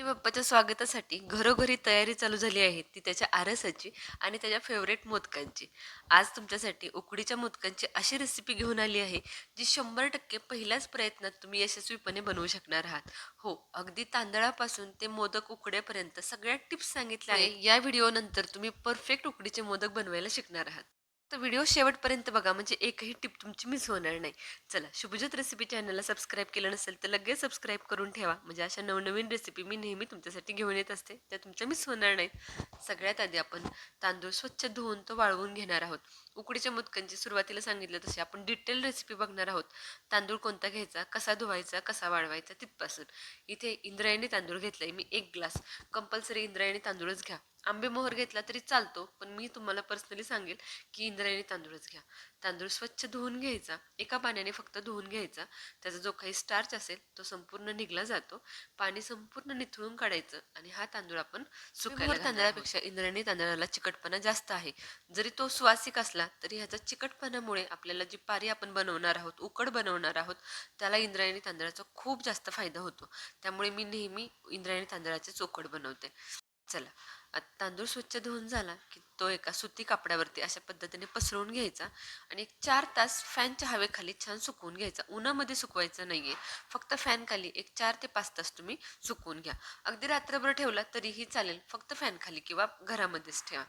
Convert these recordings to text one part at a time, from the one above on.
ते बाप्पाच्या स्वागतासाठी घरोघरी तयारी चालू झाली आहे ती त्याच्या आरसाची आणि त्याच्या फेवरेट मोदकांची. आज तुमच्यासाठी उकडीच्या मोदकांची अशी रेसिपी घेऊन आली आहे जी शंभर टक्के पहिल्याच प्रयत्नात तुम्ही यशस्वीपणे बनवू शकणार आहात. हो अगदी तांदळापासून ते मोदक उकडेपर्यंत सगळ्या टिप्स सांगितल्या आहे या व्हिडिओनंतर तुम्ही परफेक्ट उकडीचे मोदक बनवायला शिकणार आहात. तर व्हिडिओ शेवटपर्यंत बघा म्हणजे एकही टिप तुमची मिस होणार नाही. चला शुभज्योत रेसिपी चॅनलला सबस्क्राईब केलं नसेल तर लगेच सबस्क्राईब करून ठेवा. म्हणजे अशा नवनवीन रेसिपी मी नेहमी तुमच्यासाठी घेऊन येत असते. त्या तुमच्या मिस होणार नाहीत. सगळ्यात आधी आपण तांदूळ स्वच्छ धुवून तो वाळवून घेणार आहोत. उकडीच्या मुदकांची सुरुवातीला सांगितलं तसे आपण डिटेल रेसिपी बघणार आहोत. तांदूळ कोणता घ्यायचा कसा धुवायचा कसा वाळवायचा तिथपासून. इथे इंद्रायणी तांदूळ घेतलाय. मी एक ग्लास कंपल्सरी इंद्रायणी तांदूळच घ्या. आंबे मोहर घेतला तरी चालतो पण मी तुम्हाला पर्सनली सांगेल की इंद्रायणी तांदूळच घ्या. तांदूळ स्वच्छ धुवून घ्यायचा एका पाण्याने फक्त धुवून घ्यायचा. त्याचा जो काही स्टार्च असेल तो संपूर्ण निघला जातो. पाणी संपूर्ण निथळून काढायचं आणि हा तांदूळ आपण सुकायला तांदळापेक्षा इंद्रायणी तांदळाला चिकटपणा जास्त आहे. जरी तो सुवासिक असला तरी ह्याचा चिकटपणामुळे आपल्याला जी पारी आपण बनवणार आहोत उकड बनवणार आहोत त्याला इंद्रायणी तांदळाचा खूप जास्त फायदा होतो. त्यामुळे मी नेहमी इंद्रायणी तांदळाचे चोकड बनवते. चला. आता तांदूळ स्वच्छ धुवून झाला की तो एका सुती कापडावरती अशा पद्धतीने पसरवून घ्यायचा आणि एक चार तास फॅनच्या हवेखाली छान सुकवून घ्यायचा. उन्हामध्ये सुकवायचं नाही आहे फक्त फॅनखाली एक चार ते पाच तास तुम्ही सुकवून घ्या. अगदी रात्रभर ठेवला तरीही चालेल. फक्त फॅनखाली किंवा घरामध्येच ठेवा.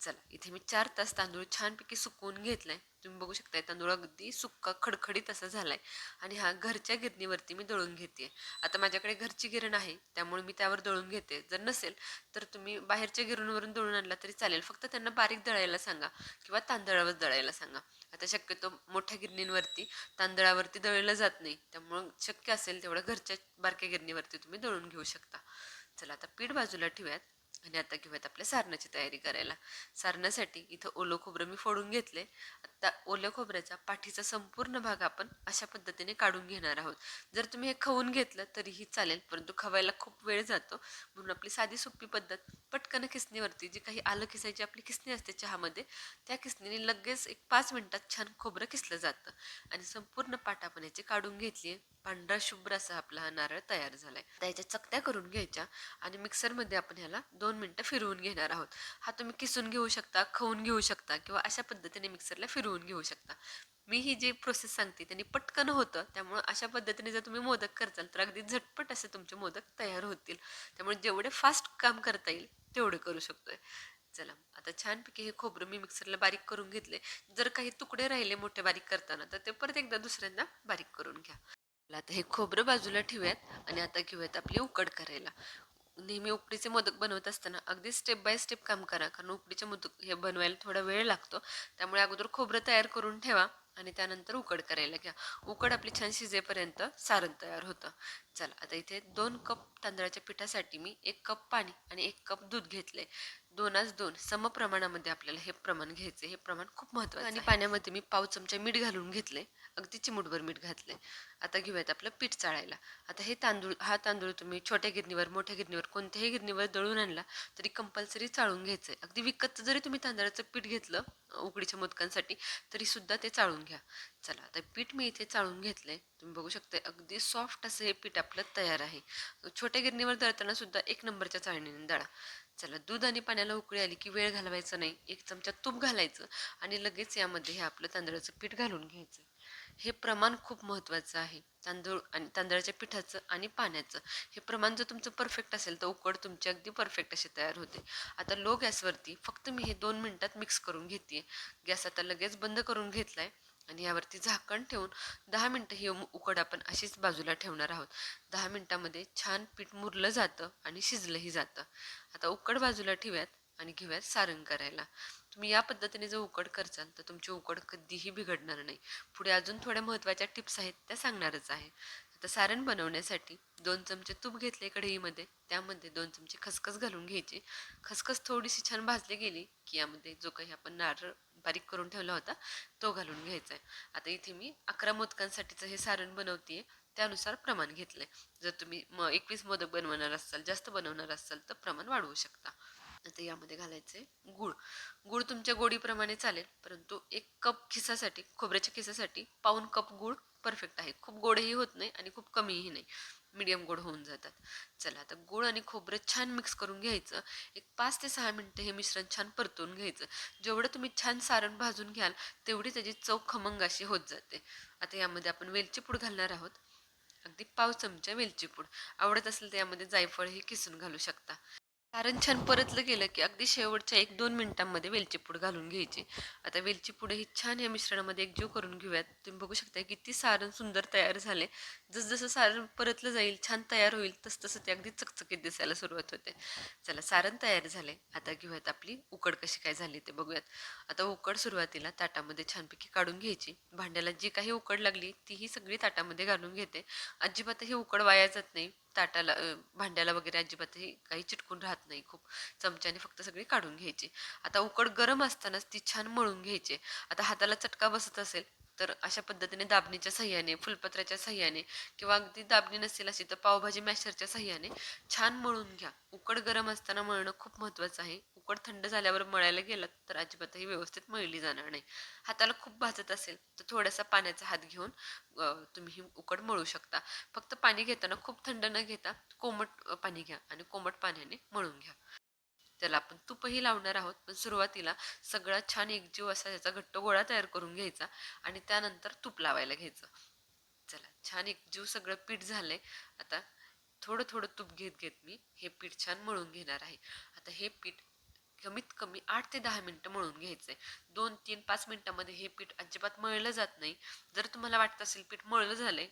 चला इथे मी चार तास तांदूळ छानपैकी सुकवून घेतलाय. तुम्ही बघू शकताय तांदूळ अगदी सुक्का खडखडीत असा झालाय. आणि हा घरच्या गिरणीवरती मी दळून घेते आता माझ्याकडे घरची गिरण आहे त्यामुळे मी त्यावर दळून घेते. जर नसेल तर तुम्ही बाहेरच्या गिरणीवरून दळून आणला तरी चालेल. फक्त त्यांना बारीक दळायला सांगा किंवा तांदळावर दळायला सांगा. आता शक्यतो मोठ्या गिरणींवरती तांदळावरती दळलं जात नाही. त्यामुळं शक्य असेल तेवढं घरच्या बारक्या गिरणीवरती तुम्ही दळून घेऊ शकता. चला आता पीठ बाजूला ठेवूयात. आणि आता घेऊयात आपल्या सारणाची तयारी करायला. सारणासाठी इथं ओलं खोबरं मी फोडून घेतले आता ओल्या खोबऱ्याचा पाठीचा संपूर्ण भाग आपण अशा पद्धतीने काढून घेणार आहोत. जर तुम्ही हे खवून घेतलं तरीही चालेल परंतु खवायला खूप वेळ जातो. म्हणून आपली साधी सोपी पद्धत पटकन खिसणीवरती जी काही आलं खिसायची आपली खिसणी असते चहामध्ये त्या खिसणीने लगेच एक पाच मिनटात छान खोबरं खिसलं जातं. आणि संपूर्ण पाठ आपण याची काढून घेतली पांढरा शुभ्र असा आपला हा नारळ तयार झालाय. आता याच्या चकत्या करून घ्यायच्या आणि मिक्सरमध्ये आपण ह्याला दोन मिनटं फिरवून घेणार आहोत. हा तुम्ही किसून घेऊ शकता खाऊन घेऊ शकता किंवा अशा पद्धतीने मिक्सरला फिरवून घेऊ शकता. मी ही जी प्रोसेस सांगते त्यांनी पटकन होतं. त्यामुळे अशा पद्धतीने जर तुम्ही मोदक करताल तर अगदी झटपट असे तुमचे मोदक तयार होतील. त्यामुळे जेवढे फास्ट काम करता येईल तेवढे करू शकतोय. चला आता छानपैकी हे खोबरं मी मिक्सरला बारीक करून घेतले. जर काही तुकडे राहिले मोठे बारीक करताना तर ते परत एकदा दुसऱ्यांदा बारीक करून घ्या. आता हे खोबरं बाजूला ठेवूयात आणि आता घेऊयात आपली उकड करायला. नेहमी उकडीचे मोदक बनवत असताना अगदी स्टेप बाय स्टेप काम करा कारण उकडीचे मोदक हे बनवायला थोडा वेळ लागतो. त्यामुळे अगोदर खोबरं तयार करून ठेवा आणि त्यानंतर उकड करायला घ्या. उकड आपली छान शिजेपर्यंत सारण तयार होतं. चला आता इथे दोन कप तांदळाच्या पिठासाठी मी एक कप पाणी आणि एक कप दूध घेतले दोनाच दोन समप्रमाणामध्ये आपल्याला हे प्रमाण घ्यायचे हे प्रमाण खूप महत्त्वाचं आणि पाण्यामध्ये मी पाव चमचा मीठ घालून घेतले अगदी चिमूटभर मीठ घातले आता घेऊयात आपलं पीठ चाळायला. आता हे तांदूळ हा तांदूळ तुम्ही छोट्या गिरणीवर मोठ्या गिरणीवर कोणत्याही गिरणीवर दळून आणला तरी कंपल्सरी चाळून घ्यायचं आहे अगदी विकतचं जरी तुम्ही तांदळाचं पीठ घेतलं उकडीच्या मोदकांसाठी तरी सुद्धा ते चाळून घ्या. चला आता पीठ मी इथे चाळून घेतलं आहे तुम्ही बघू शकता अगदी सॉफ्ट असं हे पीठ आपलं तयार आहे. छोट्या गिरणीवर दळताना सुद्धा एक नंबरच्या चाळणीने दळा. चला दूध आणि पाण्याला उकळी आली की वेळ घालवायचा नाही. एक चमचा तूप घालायचं आणि लगेच यामध्ये हे आपलं तांदळाचं पीठ घालून घ्यायचं. हे प्रमाण खूप महत्त्वाचं आहे. तांदूळ आणि तांदळाच्या पिठाचं आणि पाण्याचं. हे प्रमाण जर तुमचं परफेक्ट असेल तर उकड तुमची अगदी परफेक्ट अशी तयार होते. आता लो गॅसवरती फक्त मी हे दोन मिनटात मिक्स करून घेते गॅस आता लगेच बंद करून घेतला आहे आणि यावरती झाकण ठेवून दहा मिनटं ही उकड आपण अशीच बाजूला ठेवणार आहोत. दहा मिनटामध्ये छान पीठ मुरलं जातं आणि शिजलंही जातं. आता उकड बाजूला ठेव्यात आणि घेऊयात सारण करायला. तुम्ही या पद्धतीने जर उकड करचाल तर तुमची उकड कधीही बिघडणार नाही. पुढे अजून थोड्या महत्त्वाच्या टिप्स आहेत त्या सांगणारच आहे. आता सारण बनवण्यासाठी दोन चमचे तूप घेतले कढईमध्ये त्यामध्ये दोन चमचे खसखस घालून घ्यायची. खसखस थोडीशी छान भाजली गेली की यामध्ये जो काही आपण नारळ बारीक करून ठेवला होता तो घालून घ्यायचा आहे. आता इथे मी अकरा मोदकांसाठीचं हे सारण बनवते त्यानुसार प्रमाण घेतलंय. जर तुम्ही म एकवीस मोदक बनवणार असाल जास्त बनवणार असाल तर प्रमाण वाढवू शकता. आता यामध्ये घालायचे गुळ. गुळ तुमच्या गोडीप्रमाणे चालेल परंतु एक कप खिसासाठी खोबऱ्याच्या खिसासाठी पाऊन कप गुळ परफेक्ट आहे. खूप गोडही होत नाही आणि खूप कमीही नाही. मीडियम गोड होऊन जातात. चला आता गूळ आणि खोबरं छान मिक्स करून घ्यायचं. एक पाच ते सहा मिनटं हे मिश्रण छान परतून घ्यायचं. जेवढं तुम्ही छान सारण भाजून घ्याल तेवढी त्याची चव खमंग अशी होत जाते. आता यामध्ये आपण वेलची पूड घालणार आहोत. अगदी पाव चमचा वेलची पूड. आवडत असेल तर यामध्ये जायफळ हे किसून घालू शकता. कारण छान परतलं गेलं की अगदी शेवटच्या एक दोन मिनिटांमध्ये वेलची पूड घालून घ्यायची. आता वेलची पूड ही छान या मिश्रणामध्ये एकजीव करून घेऊयात. तुम्ही बघू शकता किती सारण सुंदर तयार झाले. जसजसं सारण परतलं जाईल छान तयार होईल तसतसं ते अगदी चकचकीत दिसायला सुरुवात होते. चला सारण तयार झाले. आता घेऊयात आपली उकड कशी काय झाली ते बघूयात. आता उकड सुरुवातीला ताटामध्ये छानपैकी काढून घ्यायची. भांड्याला जी काही उकड लागली तीही सगळी ताटामध्ये घालून घेते. अजिबातही उकड वाया जात नाही. ताटाला भांड्याला वगैरे अजिबातही काही चिटकून राहत नाही. खूप चमच्याने फक्त सगळी काढून घ्यायची. आता उकड गरम असतानाच ती छान मळून घ्यायची. आता हाताला चटका बसत असेल तर अशा पद्धतीने दाबणीच्या सह्याने फुलपत्राच्या सह्याने किंवा अगदी दाबणी नसेल अशी तर पावभाजी मॅशरच्या सह्याने छान मळून घ्या. उकड गरम असताना मळणं खूप महत्त्वाचं आहे. उकड थंड झाल्यावर मळायला गेलात तर अजिबातही व्यवस्थित मळली जाणार नाही. हाताला खूप भाजत असेल तर थोडासा पाण्याचा हात घेऊन तुम्ही ही उकड मळू शकता. फक्त पाणी घेताना खूप थंड न घेता कोमट पाणी घ्या आणि कोमट पाण्याने मळून घ्या. त्याला आपण तूपही लावणार आहोत. पण सुरुवातीला सगळा छान एकजीव असा त्याचा घट्ट गोळा तयार करून घ्यायचा आणि त्यानंतर तूप लावायला घ्यायचं. चला छान एकजीव सगळं पीठ झालंय. आता थोडं थोडं तूप घेत घेत मी हे पीठ छान मळून घेणार आहे. आता हे पीठ कमीत कमी आठ ते दहा मिनटं मळून घ्यायचं आहे दोन तीन पाच मिनटामध्ये हे पीठ अजिबात मळलं जात नाही. जर तुम्हाला वाटत असेल पीठ मळलं झालंय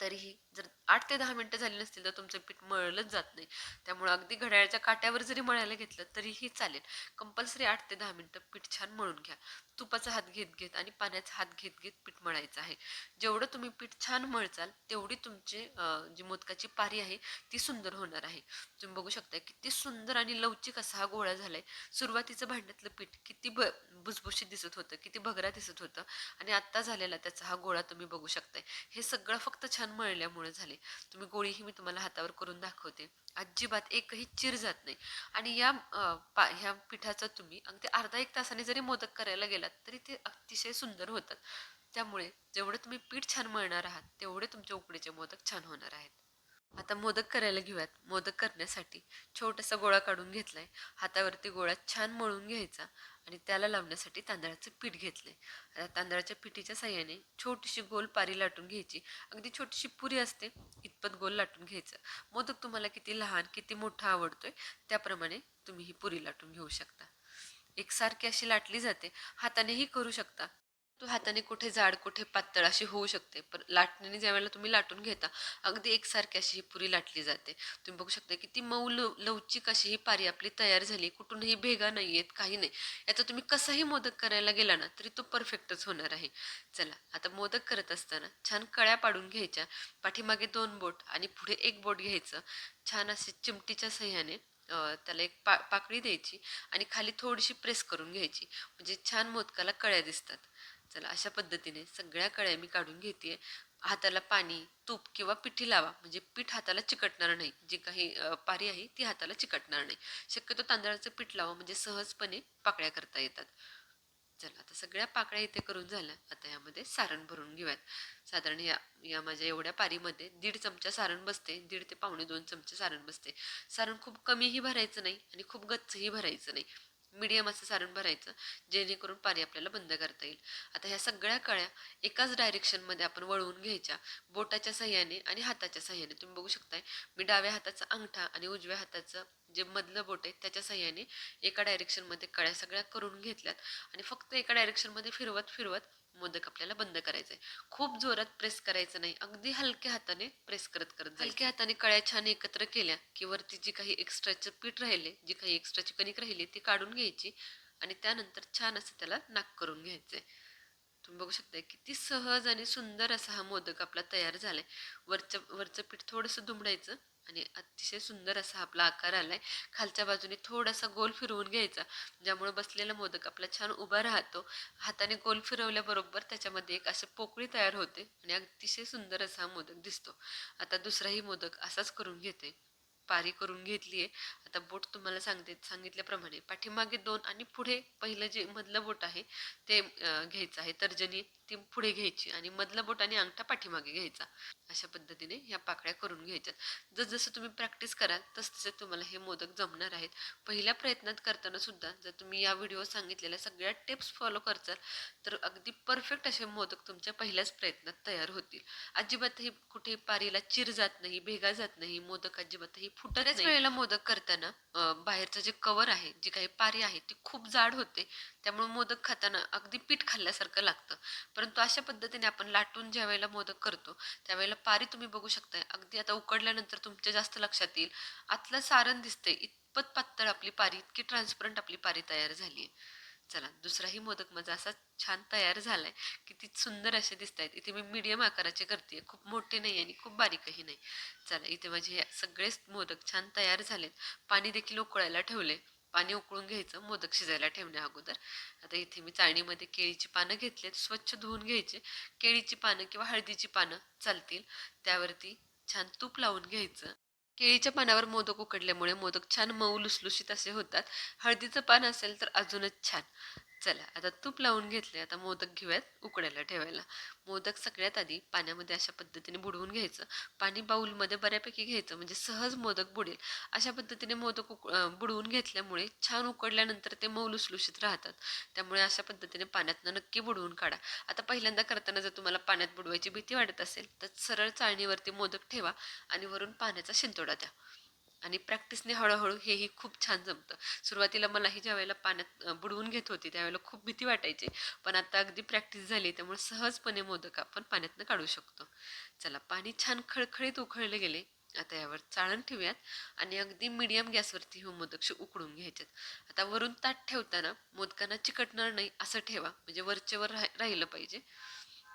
तरीही जर आठ ते दहा मिनटं झाली नसतील तर तुमचं पीठ मळलंच जात नाही. त्यामुळे अगदी घड्याळ्याच्या काट्यावर जरी मळायला घेतलं तरीही चालेल. कंपल्सरी आठ ते दहा मिनटं पीठ छान मळून घ्या. तुपाचा हात घेत घेत आणि पाण्याचा हात घेत घेत पीठ मळायचं आहे. जेवढं तुम्ही पीठ छान मळचाल तेवढी तुमची जी मोदकाची पारी आहे ती सुंदर होणार आहे. तुम्ही बघू शकता किती सुंदर आणि लवचिक असा हा गोळा झालाय. सुरुवातीचं भांड्यातलं पीठ किती ब भुसभुशीत दिसत होतं किती भगरा दिसत होतं आणि आत्ता झालेला त्याचा हा गोळा तुम्ही बघू शकताय. हे सगळं फक्त छान मळल्यामुळे झाले तुम्ही गोळीही मी तुम्हाला हातावर करून दाखवते. अजिबात एकही चिर जात नाही. आणि या पा ह्या पिठाचा तुम्ही अगदी अर्धा एक तासाने जरी मोदक करायला गेलात तरी ते अतिशय सुंदर होतात. त्यामुळे जेवढं तुम्ही पीठ छान मळणार आहात तेवढे तुमचे उकडीचे मोदक छान होणार आहेत. आता मोदक करायला घेऊयात. मोदक करण्यासाठी छोटासा गोळा काढून घेतलाय. हातावरती गोळा छान मळून घ्यायचा. आणि त्याला लावण्यासाठी तांदळाचं पीठ घेतलं आता तांदळाच्या पिठीच्या साह्याने छोटीशी गोल पारी लाटून घ्यायची. अगदी छोटीशी पुरी असते इतपत गोल लाटून घ्यायचं. मोदक तुम्हाला किती लहान किती मोठा आवडतोय त्याप्रमाणे तुम्ही ही पुरी लाटून घेऊ शकता. एकसारखी अशी लाटली जाते हातानेही करू शकता. तो हाताने कुठे जाड कुठे पातळ अशी होऊ शकते. पण लाटण्याने ज्यावेळेला तुम्ही लाटून घेता अगदी एकसारखी अशी ही पुरी लाटली जाते. तुम्ही बघू शकता की ती मऊ लवचिक अशी ही पारी आपली तयार झाली. कुठूनही भेगा नाही आहेत काही नाही. याचा तुम्ही कसाही मोदक करायला गेला ना तरी तो परफेक्टच होणार आहे. चला आता मोदक करत असताना छान कळ्या पाडून घ्यायच्या. पाठीमागे दोन बोट आणि पुढे एक बोट घ्यायचं. छान असे चिमटीच्या सह्याने त्याला एक पा पाकळी द्यायची आणि खाली थोडीशी प्रेस करून घ्यायची. म्हणजे छान मोदकाला कळ्या दिसतात. चला अशा पद्धतीने सगळ्या कळ्या मी काढून घेते हाताला पाणी तूप किंवा पिठी लावा. म्हणजे पीठ हाताला चिकटणार नाही. जी काही पारी आहे ती हाताला चिकटणार नाही. शक्यतो तांदळाचं पीठ लावा. म्हणजे सहजपणे पाकळ्या करता येतात. चला आता सगळ्या पाकळ्या इथे करून झाल्या. आता यामध्ये सारण भरून घेऊयात. साधारण या या माझ्या एवढ्या पारीमध्ये दीड चमचा सारण बसते. दीड ते पावणे दोन चमचे सारण बसते. सारण खूप कमीही भरायचं नाही आणि खूप गच्चही भरायचं नाही. मीडियम असं सारण भरायचं जेणेकरून पारी आपल्याला बंद करता येईल. आता ह्या सगळ्या कळ्या एकाच डायरेक्शनमध्ये आपण वळवून घ्यायच्या बोटाच्या सहाय्याने आणि हाताच्या सहाय्याने. तुम्ही बघू शकताय मी डाव्या हाताचा अंगठा आणि उजव्या हाताचं जे मधलं बोट आहे त्याच्या सहाय्याने एका डायरेक्शनमध्ये कळ्या सगळ्या करून घेतल्यात. आणि फक्त एका डायरेक्शनमध्ये फिरवत फिरवत मोदक आपल्याला बंद करायचंय. खूप जोरात प्रेस करायचं नाही. अगदी हलक्या हाताने प्रेस करत करत हलक्या हाताने कळ्या छान एकत्र केल्या की वरती जी काही एक्स्ट्राचं पीठ राहिले जी काही एक्स्ट्राची कणिक राहिली ती काढून घ्यायची आणि त्यानंतर छान असं त्याला नाक करून घ्यायचंय. तुम्ही बघू शकता किती सहज आणि सुंदर असा हा मोदक आपला तयार झालाय. वरचं वरचं पीठ थोडंसं दुमडायचं आणि अतिशय सुंदर असा आपला आकार आलाय. खालच्या बाजूने थोडासा गोल फिरवून घ्यायचा ज्यामुळे बसलेला मोदक आपला छान उभा राहतो. हाताने गोल फिरवल्याबरोबर त्याच्यामध्ये एक अशी पोकळी तयार होते आणि अतिशय सुंदर असा हा मोदक दिसतो. आता दुसराही मोदक असाच करून घेते. पारी करून घेतली आहे आता बोट तुम्हाला सांगते सांगितल्याप्रमाणे पाठीमागे दोन आणि पुढे पहिलं जे मधलं बोट आहे ते घ्यायचं आहे. तर्जनी ती पुढे घ्यायची आणि मधलं बोट आणि अंगठा पाठीमागे घ्यायचा. अशा पद्धतीने ह्या पाकळ्या करून घ्यायच्यात जसजसं तुम्ही प्रॅक्टिस कराल तसतसे तुम्हाला हे मोदक जमणार आहेत. पहिल्या प्रयत्नात करताना सुद्धा जर तुम्ही या व्हिडिओ सांगितलेल्या सगळ्या टिप्स फॉलो करचाल तर अगदी परफेक्ट असे मोदक तुमच्या पहिल्याच प्रयत्नात तयार होतील. अजिबातही कुठे पारीला चिर जात नाही भेगा जात नाही मोदक अजिबातही फुटत नाही. वेळेला मोदक करताना बाहेरचं जे कवर आहे जी काही पारी आहे ती खूप जाड होते. त्यामुळे मोदक खाताना अगदी पीठ खाल्ल्यासारखं लागतं. परंतु अशा पद्धतीने आपण लाटून ज्या वेळेला मोदक करतो त्यावेळेला पारी तुम्ही बघू शकताय. अगदी आता उकडल्यानंतर तुमच्या जास्त लक्षात येईल. आतलं सारण दिसतंय. इतपत पातळ आपली पारी इतकी ट्रान्सपरंट आपली पारी तयार झाली आहे चला दुसराही मोदक माझा असा छान तयार झालाय किती सुंदर असे दिसत आहेत इथे मी मीडियम आकाराचे करते खूप मोठे नाही आणि खूप बारीकही नाही. चला इथे माझे हे सगळेच मोदक छान तयार झालेत. पाणी देखील उकळायला ठेवले पाणी उकळून घ्यायचं मोदक शिजायला ठेवण्या अगोदर. आता इथे मी चाळणीमध्ये केळीची पानं घेतलेत स्वच्छ धुवून घ्यायचे. केळीची पानं किंवा हळदीची पानं चालतील. त्यावरती छान तूप लावून घ्यायचं. केळीच्या पानावर मोदक उकडल्यामुळे मोदक छान मऊ लुसलुशीत असे होतात. हळदीचं पान असेल तर अजूनच छान. चला आता तूप लावून घेतले आता मोदक घेऊयात उकडायला ठेवायला. मोदक सगळ्यात आधी पाण्यामध्ये अशा पद्धतीने बुडवून घ्यायचं. पाणी बाऊलमध्ये बऱ्यापैकी घ्यायचं म्हणजे सहज मोदक बुडेल. अशा पद्धतीने मोदक उक बुडवून घेतल्यामुळे छान उकडल्यानंतर ते मऊ लुसलुशीत राहतात. त्यामुळे अशा पद्धतीने पाण्यातनं नक्की बुडवून काढा. आता पहिल्यांदा करताना जर तुम्हाला पाण्यात बुडवायची भीती वाटत असेल तर सरळ चाळणीवरती मोदक ठेवा आणि वरून पाण्याचा शिंतोडा द्या. आणि प्रॅक्टिसने हळूहळू हेही खूप छान जमतं. सुरुवातीला मलाही ज्या वेळेला पाण्यात बुडवून घेत होती त्यावेळेला खूप भीती वाटायची. पण आता अगदी प्रॅक्टिस झाली त्यामुळे सहजपणे मोदक आपण पाण्यातनं काढू शकतो. चला पाणी छान खळखळीत उकळले गेले. आता यावर चाळण ठेवूयात आणि अगदी मिडियम गॅसवरती हे मोदक उकडून घ्यायचेत. आता वरून ताट ठेवताना मोदकांना चिकटणार नाही असं ठेवा. म्हणजे वरचेवर राहिलं पाहिजे.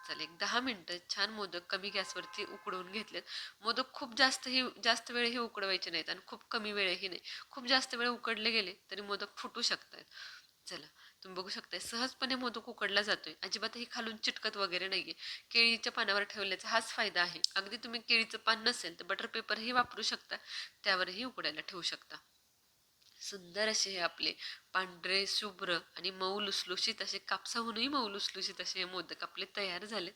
चालेल. एक दहा मिनटं छान मोदक कमी गॅसवरती उकडवून घेतलेत. मोदक खूप जास्तही जास्त वेळही उकडवायचे नाहीत आणि खूप कमी वेळही नाही. खूप जास्त वेळ उकडले गेले तरी मोदक फुटू शकतात. चला तुम्ही बघू शकताय. सहजपणे मोदक उकडला जातोय. अजिबातही खालून चिटकत वगैरे नाहीये. केळीच्या पानावर ठेवल्याचा हाच फायदा आहे. अगदी तुम्ही केळीचं पान नसेल तर बटर पेपरही वापरू शकता. त्यावरही उकडायला ठेवू शकता. सुंदर असे हे आपले पांढरे शुभ्र आणि मऊ लुसलुशीत असे कापसाहूनही मऊ लुसलुशीत असे हे मोदक आपले तयार झालेत.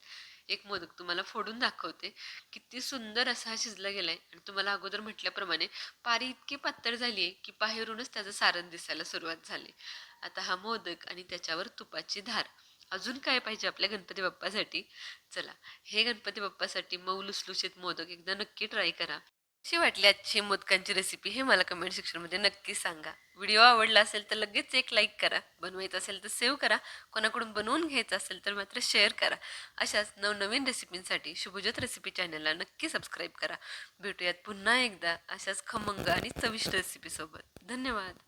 एक मोदक तुम्हाला फोडून दाखवते. किती सुंदर असा हा शिजला गेला आहे आणि तुम्हाला अगोदर म्हटल्याप्रमाणे पारी इतकी पातळ झाली आहे की बाहेरूनच त्याचं सारण दिसायला सुरुवात झाली. आता हा मोदक आणि त्याच्यावर तुपाची धार. अजून काय पाहिजे आपल्या गणपती बाप्पासाठी? चला हे गणपती बाप्पासाठी मऊ लुसलुशीत मोदक एकदा नक्की ट्राय करा. कशी वाटली आजची मोदकांची रेसिपी हे मला कमेंट सेक्शनमध्ये नक्की सांगा. व्हिडिओ आवडला असेल तर लगेच एक लाईक करा. बनवायचं असेल तर सेव्ह करा. कोणाकडून बनवून घ्यायचं असेल तर मात्र शेअर करा. अशाच नवनवीन रेसिपींसाठी शुभज्योत रेसिपी चॅनलला नक्की सबस्क्राईब करा. भेटूयात पुन्हा एकदा अशाच खमंग आणि चविष्ट रेसिपीसोबत धन्यवाद.